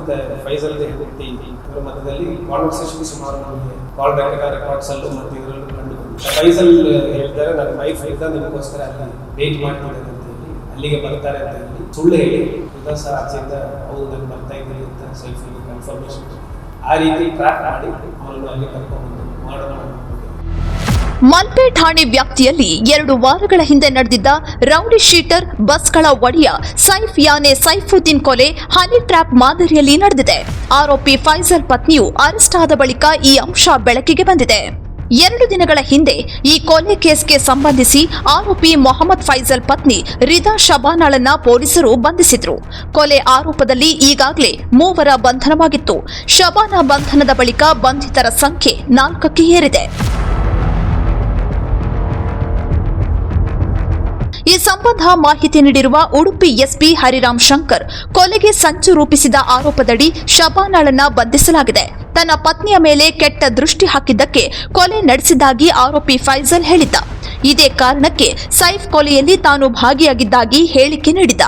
ಮತ್ತೆ ಫೈಸಲ್ ಹೆಂಡತಿ ಇವರ ಮಧ್ಯದಲ್ಲಿ ಕಾನ್ವರ್ಸೇಷನ್ ಸುಮಾರು ನಮಗೆ ಕಾಲ್ ರೆಕಾರ್ಡ್ಸ್ ಅಲ್ಲೂ ಮತ್ತೆ ಇದರಲ್ಲಿ ಕಂಡು. ಫೈಸಲ್ ಹೇಳ್ತಾರೆ, ನನ್ನ ವೈಫ್ ಇದ್ದ, ನಿಮಗೋಸ್ಕರ ಅಲ್ಲಿ ವೇಟ್ ಮಾಡ್ತಿದ್ದಾರೆ ಅಂತ ಹೇಳಿ, ಅಲ್ಲಿಗೆ ಬರ್ತಾರೆ ಅಂತ ಹೇಳಿ ಸುಳ್ಳು ಹೇಳಿ ಇದ ಸರ್ ಆಚೆಯಿಂದ ಹೌದು ನಾನು ಬರ್ತಾ ಇದ್ದೀನಿ ಅಂತ ಸೆಲ್ಫಿ ಕನ್ಫರ್ಮೇಶನ್ ಆ ರೀತಿ ಟ್ರ್ಯಾಕ್ ಮಾಡಿ ಅವರನ್ನು ಅಲ್ಲಿ ಕರ್ಕೊಂಡು ಮಾಡೋಣ. ಮಲ್ಪೆ ಠಾಣೆ ವ್ಯಾಪ್ತಿಯಲ್ಲಿ ಎರಡು ವಾರಗಳ ಹಿಂದೆ ನಡೆದಿದ್ದ ರೌಡಿ ಶೀಟರ್ ಬಸ್ಗಳ ಒಡೆಯ ಸೈಫ್ ಯಾನೆ ಸೈಫುದ್ದೀನ್ ಕೊಲೆ ಹನಿ ಟ್ರ್ಯಾಪ್ ಮಾದರಿಯಲ್ಲಿ ನಡೆದಿದೆ. ಆರೋಪಿ ಫೈಜಲ್ ಪತ್ನಿಯು ಅರೆಸ್ಟ್ ಆದ ಬಳಿಕ ಈ ಅಂಶ ಬೆಳಕಿಗೆ ಬಂದಿದೆ. ಎರಡು ದಿನಗಳ ಹಿಂದೆ ಈ ಕೊಲೆ ಕೇಸ್ಗೆ ಸಂಬಂಧಿಸಿ ಆರೋಪಿ ಮೊಹಮ್ಮದ್ ಫೈಜಲ್ ಪತ್ನಿ ರಿದಾ ಶಬಾನಾಳನ್ನ ಪೊಲೀಸರು ಬಂಧಿಸಿದ್ರು. ಕೊಲೆ ಆರೋಪದಲ್ಲಿ ಈಗಾಗಲೇ ಮೂವರ ಬಂಧನವಾಗಿತ್ತು. ಶಬಾನಾ ಬಂಧನದ ಬಳಿಕ ಬಂಧಿತರ ಸಂಖ್ಯೆ ನಾಲ್ಕಕ್ಕೆ ಏರಿದೆ. ಸಂಬಂಧ ಮಾಹಿತಿ ನೀಡಿರುವ ಉಡುಪಿ ಎಸ್ಪಿ ಹರಿರಾಮ್ ಶಂಕರ್ ಕೊಲೆಗೆ ಸಂಚು ರೂಪಿಸಿದ ಆರೋಪದಡಿ ಶಬಾನಾಳನ್ನ ಬಂಧಿಸಲಾಗಿದೆ. ತನ್ನ ಪತ್ನಿಯ ಮೇಲೆ ಕೆಟ್ಟ ದೃಷ್ಟಿ ಹಾಕಿದ್ದಕ್ಕೆ ಕೊಲೆ ನಡೆಸಿದ್ದಾಗಿ ಆರೋಪಿ ಫೈಜಲ್ ಹೇಳಿದ್ದ. ಇದೇ ಕಾರಣಕ್ಕೆ ಸೈಫ್ ಕೊಲೆಯಲ್ಲಿ ತಾನು ಭಾಗಿಯಾಗಿದ್ದಾಗಿ ಹೇಳಿಕೆ ನೀಡಿದ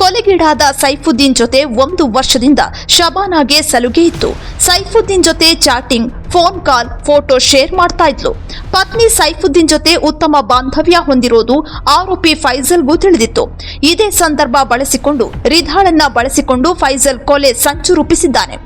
ಕೊಲೆಗೀಡಾದ ಸೈಫುದ್ದೀನ್ ಜೊತೆ ಒಂದು ವರ್ಷದಿಂದ ಶಬಾನಾಗೆ ಸಲುಗೆ ಇತ್ತು. ಸೈಫುದ್ದೀನ್ ಜೊತೆ chatting, phone call, photo share ಮಾಡ್ತಾ ಇದ್ಲು. ಪತ್ನಿ ಸೈಫುದ್ದೀನ್ ಜೊತೆ ಉತ್ತಮ ಬಾಂಧವ್ಯ ಹೊಂದಿರೋದು ಆರೋಪಿ ಫೈಜಲ್ಗೂ ತಿಳಿದಿತ್ತು. ಇದೇ ಸಂದರ್ಭ ಬಳಸಿಕೊಂಡು ರಿಧಾಳನ್ನ ಬಳಸಿಕೊಂಡು ಫೈಜಲ್ ಕೊಲೆ ಸಂಚು ರೂಪಿಸಿದ್ದಾನೆ.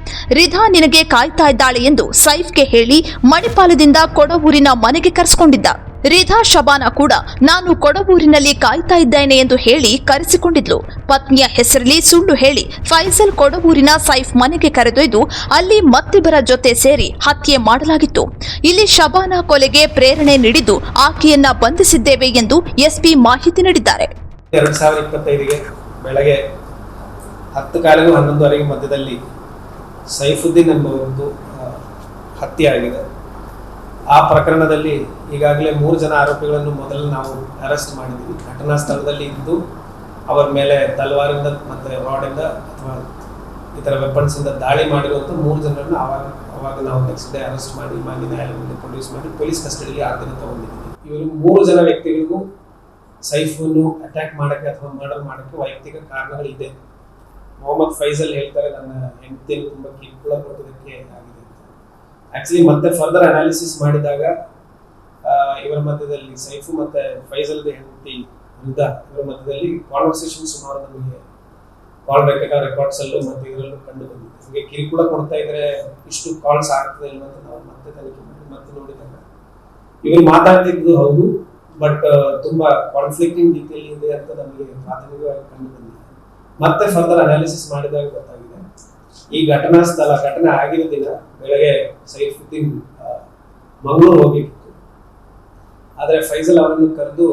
ರಿಧಾ ನಿನಗೆ ಕಾಯ್ತಾ ಇದ್ದಾಳೆ ಎಂದು ಸೈಫ್ಗೆ ಹೇಳಿ ಮಣಿಪಾಲದಿಂದ ಕೊಡವೂರಿನ ಮನೆಗೆ ಕರೆಸಿಕೊಂಡಿದ್ದ. ರಿಧಾ ಶಬಾನಾ ಕೂಡ ನಾನು ಕೊಡವೂರಿನಲ್ಲಿ ಕಾಯ್ತಾ ಇದ್ದೇನೆ ಎಂದು ಹೇಳಿ ಕರೆಸಿಕೊಂಡಿದ್ಲು. ಪತ್ನಿಯ ಹೆಸರಲ್ಲಿ ಸುಳ್ಳು ಹೇಳಿ ಫೈಸಲ್ ಕೊಡವೂರಿನ ಸೈಫ್ ಮನೆಗೆ ಕರೆದೊಯ್ದು ಅಲ್ಲಿ ಮತ್ತಿಬ್ಬರ ಜೊತೆ ಸೇರಿ ಹತ್ಯೆ ಮಾಡಲಾಗಿತ್ತು. ಇಲ್ಲಿ ಶಬಾನಾ ಕೊಲೆಗೆ ಪ್ರೇರಣೆ ನೀಡಿದ್ದು ಆಕೆಯನ್ನ ಬಂಧಿಸಿದ್ದೇವೆ ಎಂದು ಎಸ್ಪಿ ಮಾಹಿತಿ ನೀಡಿದ್ದಾರೆ. ಎರಡ್ ಸಾವಿರದ ಇಪ್ಪತ್ತೈದಿಗೆ ಬೆಳಗ್ಗೆ ಹತ್ತು ಕಾಲಿಗೂ ಹನ್ನೊಂದುವರೆಗೆ ಹತ್ಯೆ ಆಗಿದೆ. ಆ ಪ್ರಕರಣದಲ್ಲಿ ಈಗಾಗಲೇ ಮೂರು ಜನ ಆರೋಪಿಗಳನ್ನು ಮೊದಲು ನಾವು ಅರೆಸ್ಟ್ ಮಾಡಿದ್ವಿ. ಘಟನಾ ಸ್ಥಳದಲ್ಲಿ ಇದ್ದು ಅವರ ಮೇಲೆ ತಲವಾರಿಂದ ಮತ್ತು ರಾಡಿಂದ ಅಥವಾ ಇತರ ವೆಪನ್ಸಿಂದ ದಾಳಿ ಮಾಡಿರುವಂಥ ಮೂರು ಜನರನ್ನು ಆವಾಗ ಅವಾಗ ನಾವು ನೆಕ್ಸ್ಟ್ ಡೇ ಅರೆಸ್ಟ್ ಮಾಡಿ, ಮಾನ್ಯ ನ್ಯಾಯಾಲಯದಲ್ಲಿ ಪ್ರೊಡ್ಯೂಸ್ ಮಾಡಿ ಪೊಲೀಸ್ ಕಸ್ಟಡಿಗೆ ಆ ದಿನ ತಗೊಂಡಿದ್ದೀವಿ ಇವರು ಮೂರು ಜನ ವ್ಯಕ್ತಿಗಳಿಗೂ ಸೈಫನ್ನು ಅಟ್ಯಾಕ್ ಮಾಡಕ್ಕೆ ಅಥವಾ ಮರ್ಡರ್ ಮಾಡಕ್ಕೆ ವೈಯಕ್ತಿಕ ಕಾರಣಗಳಿದೆ. ಮೊಹಮ್ಮದ್ ಫೈಜಲ್ ಹೇಳ್ತಾರೆ, ನನ್ನ ಹೆಂಡತಿಯನ್ನು ತುಂಬ ಕಿರುಕುಳ ಕೊಟ್ಟದಕ್ಕೆ ಆಕ್ಚುಲಿ ಮತ್ತೆ ಫರ್ದರ್ ಅನಾಲಿಸಿಸ್ ಮಾಡಿದಾಗ ಇವರ ಮಧ್ಯದಲ್ಲಿ, ಸೈಫು ಮತ್ತೆ ಫೈಸಲ್ ಹೆಂಡತಿ ವೃದ್ಧ ಇವರ ಮಧ್ಯದಲ್ಲಿ ಕಾನ್ವರ್ಸೇಷನ್ ಸುಮಾರು ನಮಗೆ ಕಾಲ್ ರೆಕಾರ್ಡ್ ರೆಕಾರ್ಡ್ಸ್ ಅಲ್ಲೂ ಮತ್ತೆ ಇದರಲ್ಲೂ ಕಂಡು ಬಂದಿದೆ. ಹೀಗೆ ಕಿರುಕುಳ ಕೊಡ್ತಾ ಇದ್ರೆ ಇಷ್ಟು ಕಾಲ್ಸ್ ಆಗ್ತದೆ ಇಲ್ಲ ಅಂತ ನಾವು ಮತ್ತೆ ತನಿಖೆ ಮಾಡಿ ಮತ್ತೆ ನೋಡಿದಾಗ. ಇವರು ಮಾತಾಡ್ತಿದ್ದು ಹೌದು ಬಟ್ ತುಂಬಾ ಕಾನ್ಫ್ಲಿಕ್ಟಿಂಗ್ ರೀತಿಯಲ್ಲಿ ಇದೆ ಅಂತ ನಮಗೆ ಪ್ರಾಥಮಿಕವಾಗಿ ಕಂಡು ಬಂದಿದೆ. ಮತ್ತೆ ಫರ್ದರ್ ಅನಾಲಿಸಿಸ್ ಮಾಡಿದಾಗ ಗೊತ್ತಾಗಿದೆ ಈ ಘಟನಾ ಸ್ಥಳ, ಘಟನೆ ಆಗಿರೋ ದಿನ ಬೆಳಗ್ಗೆ ಸೈಫುದ್ದೀನ್ ಮಂಗಳೂರು ಹೋಗಿತ್ತು ಆದ್ರೆ ಫೈಸಲ್ ಅವರನ್ನು ಕರೆದು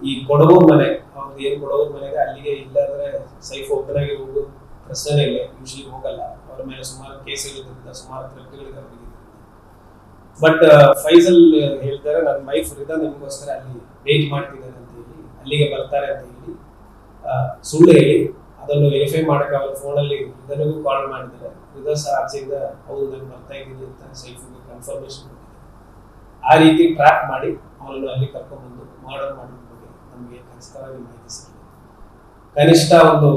ಈ ಕೊಡಗು ಮನೆ, ಅವ್ರದ್ದು ಏನು ಕೊಡಗು ಮನೆಗೆ ಅಲ್ಲಿಗೆ ಇಲ್ಲಾಂದ್ರೆ ಸೈಫ್ ಆಗಿ ಹೋಗೋ ಪ್ರಶ್ನೆ ಇಲ್ಲ. ಯೂಶಲಿ ಹೋಗಲ್ಲ. ಅವ್ರ ಮೇಲೆ ಸುಮಾರು ಕೇಸ್ ಇರೋದ್ರಿಂದ, ಸುಮಾರು ಅವರಿಗೆ ಬಟ್ ಫೈಸಲ್ ಹೇಳ್ತಾರೆ, ನನ್ನ ವೈಫ್ ರಿದಾ ನಿಮಗೋಸ್ಕರ ಅಲ್ಲಿ ವೇಟ್ ಮಾಡ್ತಿದ್ದಾರೆ ಅಂತ ಹೇಳಿ, ಅಲ್ಲಿಗೆ ಬರ್ತಾರೆ ಅಂತ ಹೇಳಿ ಸುಳ್ಳು ಹೇಳಿ ಅದನ್ನು ವೆರಿಫೈ ಮಾಡಕ್ಕೆ ಅವ್ರ ಫೋನಲ್ಲಿ ನನಗೂ ಕಾಲ್ ಮಾಡಿದ್ದಾರೆ. ರಿದಾ ಸರ್ ಆಚೆಯಿಂದ ಹೌದು ನನಗೆ ಬರ್ತಾ ಇದ್ದೀನಿ ಅಂತ ಸೈಫಿಗೆ ಕನ್ಫರ್ಮೇಶನ್ ಆ ರೀತಿ ಟ್ರ್ಯಾಕ್ ಮಾಡಿ ಅವನನ್ನು ಅಲ್ಲಿ ಕರ್ಕೊಂಡ್ಬಂದು ಮರ್ಡರ್ ಮಾಡಿದ ಬಗ್ಗೆ ನಮಗೆ ಖಚಿತವಾಗಿ ಮಾಹಿತಿ ಸಿಕ್ಕಿದೆ. ಕನಿಷ್ಠ ಒಂದು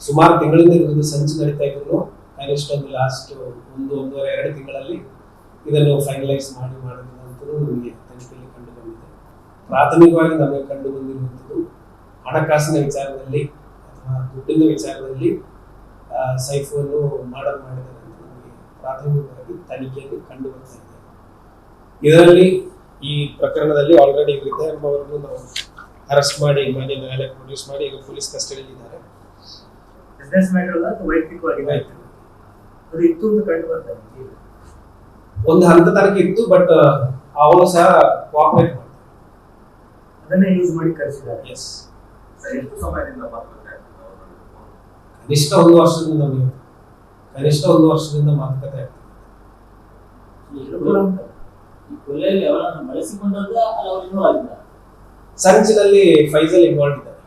ಸುಮಾರು ತಿಂಗಳಿಂದ ಇದೊಂದು ಸಂಚು ನಡೀತಾ ಇದ್ರು ಕನಿಷ್ಠ ಒಂದು ಲಾಸ್ಟ್ ಒಂದು, ಒಂದೂವರೆ, ಎರಡು ತಿಂಗಳಲ್ಲಿ ಇದನ್ನು ಫೈನಲೈಸ್ ಮಾಡಿ ಮಾಡಿದಂತೂ ನಮಗೆ ತನಿಖೆಯಲ್ಲಿ ಕಂಡು ಬಂದಿದೆ ಪ್ರಾಥಮಿಕವಾಗಿ ನಮಗೆ ಕಂಡು ಬಂದಿರುವಂಥದ್ದು ಹಣಕಾಸಿನ ವಿಚಾರದಲ್ಲಿ ದುಡ್ಡಿನ ವಿಚಾರದಲ್ಲಿ ಸೈಫನ್ನು ಮರ್ಡರ್ ಮಾಡಿದ್ದಾರೆ ಅಂತ ನಮಗೆ ಪ್ರಾಥಮಿಕವಾಗಿ ತನಿಖೆಯಲ್ಲಿ ಕಂಡು ಬರ್ತಾ ಇದೆ. ಇದರಲ್ಲಿ ಈ ಪ್ರಕರಣದಲ್ಲಿ ಆಲ್ರೆಡಿ ವಿದ್ಯಾ ಎಂಬವರನ್ನು ನಾವು ಅರೆಸ್ಟ್ ಮಾಡಿ ಮಾನ್ಯ ಮೇಲೆ ಪ್ರೊಡ್ಯೂಸ್ ಮಾಡಿ ಈಗ ಪೊಲೀಸ್ ಕಸ್ಟಡಿಯಲ್ಲಿ ಇದ್ದಾರೆ. ಬಿಸ್ನೆಸ್ ಮ್ಯಾಟರ್ ಅಲ್ಲ ಅಥವಾ ವೈಯಕ್ತಿಕವಾಗಿ. ಅದು ಇತ್ತು ಅಂತ ಕಂಡು ಬರ್ತಾ ಇದೆ. ಒಂದು ಹಂತ ತನಕ ಇತ್ತು ಬಟ್ ಅವನು ಸಹ ಕೋಆಪರೇಟ್ ಮಾಡ್ತಾರೆ ಅದನ್ನೇ ಯೂಸ್ ಮಾಡಿ ಕರೆಸಿದ್ದಾರೆ. ಎಸ್ ಎಷ್ಟು ಸಮಯದಿಂದ ಅವರ ಕನಿಷ್ಠ ಒಂದು ವರ್ಷದಿಂದ ನೀವು ಕನಿಷ್ಠ ಒಂದು ವರ್ಷದಿಂದ ಮಾತುಕತೆ ಆಗ್ತದೆ. ಸಂಚಿನಲ್ಲಿ ಫೈಸಲ್ ಇನ್ವಾಲ್ವ್ ಇದ್ದಾರೆ.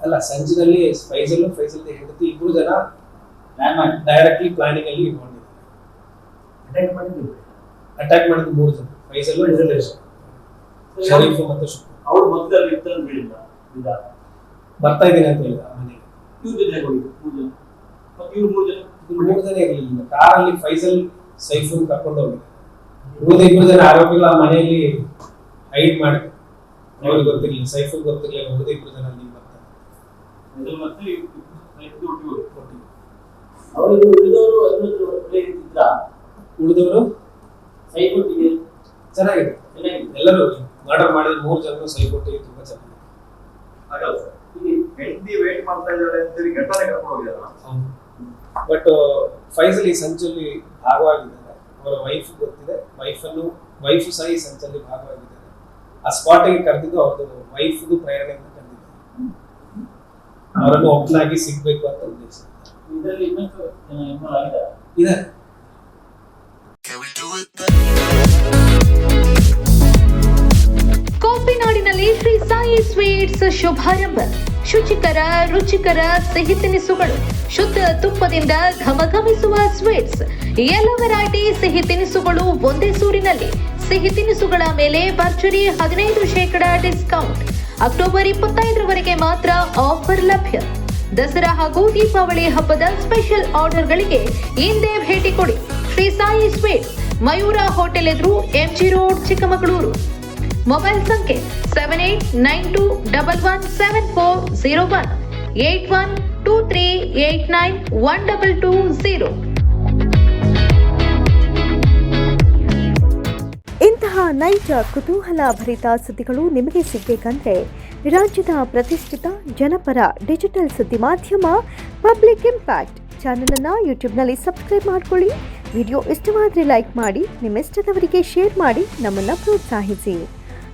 ಅಲ್ಲ ಸಂಚಿನಲ್ಲಿ ಫೈಸಲ್ ಫೈಸಲ್ ಹೆಂಡತಿ ಇಬ್ರು ಜನ ಪ್ಲಾನ್ ಮಾಡಿ. ಡೈರೆಕ್ಟ್ಲಿ ಪ್ಲಾನಿಂಗ್ ಅಲ್ಲಿ ಇನ್ವಾಲ್ವ್ ಇದ್ದಾರೆ. ಅಟ್ಯಾಕ್ ಮಾಡಿದ್ರು ಅಟ್ಯಾಕ್ ಮಾಡಿದ ಮೂರು ಜನ ಫೈಸಲ್. ಶರೀಫ್ ಮತ್ತು ಶುಕ್ರ. ಅವ್ರು ಮೊದಲಲ್ಲಿ ಇತ್ತು ಅಂತ ಹೇಳಿಲ್ಲ ಬರ್ತಾ ಇದ್ದೀನಿ ಅಂತ ಹೇಳಿದ ಮನೆಗೆ. ಇವ್ರ ಜೊತೆ ಹೋಗಿದ್ದು ಮೂರು ಜನ. ಮತ್ತೆ ಇವ್ರು ಮೂರು ಜನ? ಇವ್ರು ಮೂರು ಜನ ಇರಲಿಲ್ಲ. ಕಾರಲ್ಲಿ ಫೈಸಲ್ ಸೈಫುಲ್ ಕರ್ಕೊಂಡು ಹೋಗಿದ್ದೆ ಉಳಿದ ಇಬ್ಬರು ಜನ ಆರೋಪಿಗಳ ಆ ಮನೆಯಲ್ಲಿ ಹೈಡ್ ಮಾಡಿ ಅವ್ರಿಗೆ ಗೊತ್ತಿರಲಿಲ್ಲ. ಸೈಫುಲ್ ಗೊತ್ತಿರಲಿಲ್ಲ. ಉಳಿದ ಇಬ್ಬರು ಜನ ಅಲ್ಲಿ ಬರ್ತಾರೆ. ಅವರಿಗೆ ಉಳಿದವರು ಐವತ್ತು ಉಳಿದವರು? ಸೈಕೊಟ್ಟಿಗೆ ಚೆನ್ನಾಗಿದೆ. ಚೆನ್ನಾಗಿದೆ. ಎಲ್ಲರೂ ಮರ್ಡರ್ ಮಾಡಿದ ಮೂರು ಜನ ಸೈಕೊಟ್ಟಿಗೆ ತುಂಬಾ ಚೆನ್ನಾಗಿದೆ ಆಗಲ್ಲ ಸರ್ ಹೆಂಡತಿ ವೇಟ್ ಮಾಡ್ತಾ ಇದ್ದಾಳೆ ಅಂತೇಳಿ ಗಂಟನೆ ಕರ್ಕೊಂಡು ಹೋಗಿದಾರ ಬಟ್ ಫೈಸಲ್ ಈ ಸಂಚಲ್ಲಿ ಭಾಗವಾಗಿದ್ದಾರೆ. ಅವರ ವೈಫ್ ಗೊತ್ತಿದೆ. ವೈಫನ್ನು ವೈಫ್ ಸಹ ಈ ಸಂಚಲ್ಲಿ ಭಾಗವಾಗಿದ್ದಾರೆ. ಆ ಸ್ಪಾಟಿಗೆ ಕರೆದಿದ್ದು ಅವ್ರದ್ದು ವೈಫ್ದು ಪ್ರೇರಣೆಯಿಂದ ಕರೆದಿದ್ದಾರೆ. ಅವರನ್ನು ಒಬ್ಬನಾಗಿ ಸಿಗ್ಬೇಕು ಅಂತ ಉದ್ದೇಶ. ಇದರಲ್ಲಿ ಇನ್ನೊಂದು ಜನ ಶುಭಾರಂಭ. ಶುಚಿಕರ, ರುಚಿಕರ ಸಿಹಿ ತಿನಿಸುಗಳು. ಶುದ್ಧ ತುಪ್ಪದಿಂದ ಘಮಘಮಿಸುವ ಸ್ವೀಟ್ಸ್ ಎಲ್ಲ ವೆರೈಟಿ ಸಿಹಿ ತಿನಿಸುಗಳು ಒಂದೇ ಸೂರಿನಲ್ಲಿ. ಸಿಹಿ ತಿನಿಸುಗಳ ಮೇಲೆ ಭರ್ಜರಿ ಹದಿನೈದು ಶೇಕಡ ಡಿಸ್ಕೌಂಟ್ ಅಕ್ಟೋಬರ್ ಇಪ್ಪತ್ತೈದರವರೆಗೆ ಮಾತ್ರ ಆಫರ್ ಲಭ್ಯ. ದಸರಾ ಹಾಗೂ ದೀಪಾವಳಿ ಹಬ್ಬದ ಸ್ಪೆಷಲ್ ಆರ್ಡರ್ಗಳಿಗೆ ಹಿಂದೆ ಭೇಟಿ ಕೊಡಿ. ಶ್ರೀ ಸಾಯಿ ಸ್ವೀಟ್ಸ್ ಮಯೂರ ಹೋಟೆಲ್ ಎದುರು ಎಂಜಿ ರೋಡ್ ಚಿಕ್ಕಮಗಳೂರು. ಮೊಬೈಲ್ ಸಂಖ್ಯೆ seven eight nine two double one seven four zero one eight one two three eight nine one double two zero ಇಂತಹ ನೈಜ ಕುತೂಹಲ ಭರಿತ ಸುದ್ದಿಗಳು ನಿಮಗೆ ಸಿಗಬೇಕಂದ್ರೆ ರಾಜ್ಯದ ಪ್ರತಿಷ್ಠಿತ ಜನಪರ ಡಿಜಿಟಲ್ ಸುದ್ದಿ ಮಾಧ್ಯಮ ಪಬ್ಲಿಕ್ ಇಂಪ್ಯಾಕ್ಟ್ ಚಾನಲನ್ನು ಯೂಟ್ಯೂಬ್ನಲ್ಲಿ ಸಬ್ಸ್ಕ್ರೈಬ್ ಮಾಡ್ಕೊಳ್ಳಿ. ವಿಡಿಯೋ ಇಷ್ಟವಾದರೆ ಲೈಕ್ ಮಾಡಿ ನಿಮ್ಮ ಇಷ್ಟದವರಿಗೆ ಶೇರ್ ಮಾಡಿ, ನಮ್ಮನ್ನು ಪ್ರೋತ್ಸಾಹಿಸಿ.